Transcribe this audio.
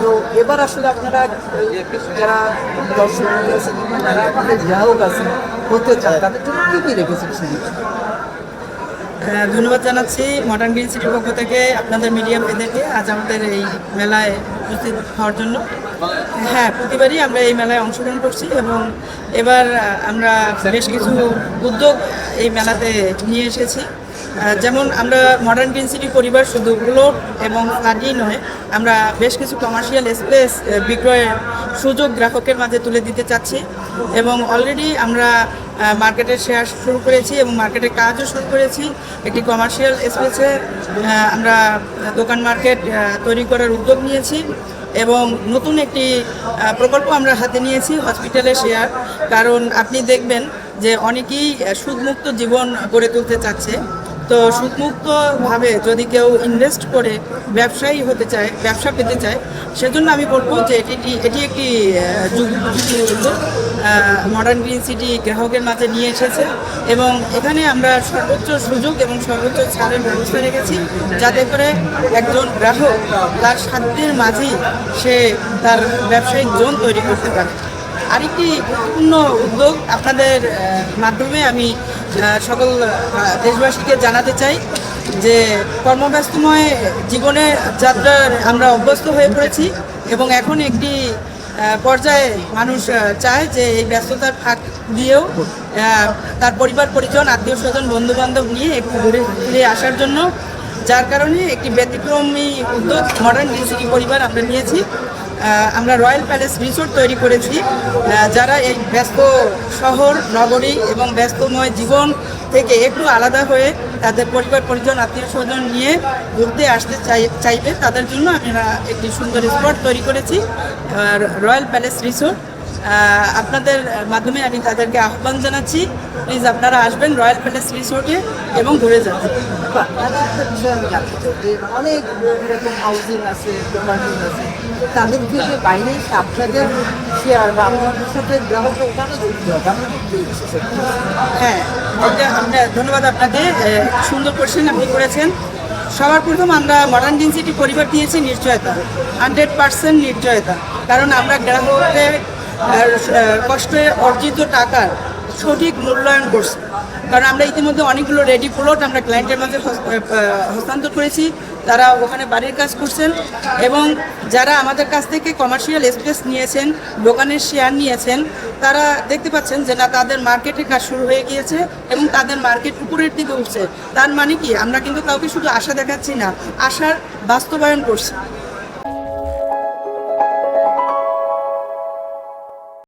তো এবার আসলে আপনারা যারা দর্শক আছে কিংবা আমাদের গ্রাহক আছে হতে চান তাদের জন্য কি কি রেখেছেন ধন্যবাদ জানাচ্ছি মডার্ন গ্রিন সিটির পক্ষ থেকে আপনাদের মিডিয়া এদেরকে আজ আমাদের এই মেলায় উপস্থিত হওয়ার জন্য। হ্যাঁ প্রতিবারই আমরা এই মেলায় অংশগ্রহণ করছি এবং এবার আমরা বেশ কিছু উদ্যোগ এই মেলাতে নিয়ে এসেছি। যেমন আমরা মডার্ন গ্রিন সিটি পরিবার শুধু প্লট এবং ফ্ল্যাটই নয়, আমরা বেশ কিছু কমার্শিয়াল স্পেস বিক্রয়ের সুযোগ গ্রাহকের মাঝে তুলে দিতে চাচ্ছি এবং অলরেডি আমরা মার্কেটের শেয়ার শুরু করেছি এবং মার্কেটের কাজও শুরু করেছি। একটি কমার্শিয়াল স্পেসে আমরা দোকান মার্কেট তৈরি করার উদ্যোগ নিয়েছি। এবং নতুন একটি প্রকল্প আমরা হাতে নিয়েছি হসপিটালে শেয়ার কারণ আপনি দেখবেন যে অনেকেই সুদমুক্ত জীবন গড়ে তুলতে চাচ্ছে। তো সুদমুক্তভাবে যদি কেউ ইনভেস্ট করে ব্যবসায়ী হতে চায়, ব্যবসা পেতে চায়, সেজন্য আমি বলব যে এটি এটি একটি যুগ উদ্যোগ মডার্ন গ্রিন সিটি গ্রাহকের মাঝে নিয়ে এসেছে এবং এখানে আমরা সর্বোচ্চ সুযোগ এবং সর্বোচ্চ ছাড়ের ব্যবস্থা রেখেছি যাতে করে একজন গ্রাহক তার সাধ্যের মাঝেই সে তার ব্যবসায়িক জোন তৈরি করতে পারে। আরেকটি গুরুত্বপূর্ণ উদ্যোগ আপনাদের মাধ্যমে আমি সকল দেশবাসীকে জানাতে চাই যে কর্মব্যস্তময় জীবনে যাত্রার আমরা অভ্যস্ত হয়ে পড়েছি এবং এখন একটি পর্যায়ে মানুষ চায় যে এই ব্যস্ততার ফাঁক দিয়েও তার পরিবার, পরিজন, আত্মীয় স্বজন বন্ধু বান্ধব নিয়ে একটু ঘুরে ফিরে আসার জন্য, যার কারণে একটি ব্যতিক্রমী উদ্যোগ মডার্ন ডিসিটি পরিবার আমরা নিয়েছি। আমরা রয়্যাল প্যালেস রিসোর্ট তৈরি করেছি। যারা এই ব্যস্ত শহর, নগরী এবং ব্যস্তময় জীবন থেকে একটু আলাদা হয়ে তাদের পরিবার, পরিজন, আত্মীয় স্বজন নিয়ে ঘুরতে আসতে চাই, চাইবে, তাদের জন্য আমরা একটি সুন্দর স্পট তৈরি করেছি রয়্যাল প্যালেস রিসোর্ট। আপনাদের মাধ্যমে আমি তাদেরকে আহ্বান জানাচ্ছি। প্লিজ আপনারা আসবেন রয়্যাল প্যালেস রিসোর্টে এবং ঘুরে যাবেন যে অনেক এরকম হাউজিং আছে আছে। তো তাদের থেকে বাইরে আপনাদের শেয়ার বা আপনাদের সাথে গ্রাহকরা ওখানে যুক্ত? হ্যাঁ আমরা ধন্যবাদ আপনাকে। সুন্দর কোশ্চেন আপনি করেছেন। সবার প্রথম আমরা মডার্ন ডেন্সিটি পরিবার দিয়েছি নিশ্চয়তা হান্ড্রেড পার্সেন্ট নিশ্চয়তা কারণ আমরা গ্রাহকদের কষ্টে অর্জিত টাকার সঠিক মূল্যায়ন করছে। কারণ আমরা ইতিমধ্যে অনেকগুলো রেডি প্লট আমরা ক্লায়েন্টের মধ্যে হস্তান্তর করেছি। তারা ওখানে বাড়ির কাজ করছেন এবং যারা আমাদের কাছ থেকে কমার্শিয়াল স্পেস নিয়েছেন, দোকানের শেয়ার নিয়েছেন, তারা দেখতে পাচ্ছেন যে না, তাদের মার্কেটের কাজ শুরু হয়ে গিয়েছে এবং তাদের মার্কেট উপরের দিকে উঠছে। তার মানে কি? আমরা কিন্তু কাউকে শুধু আশা দেখাচ্ছি না, আশার বাস্তবায়ন করছি।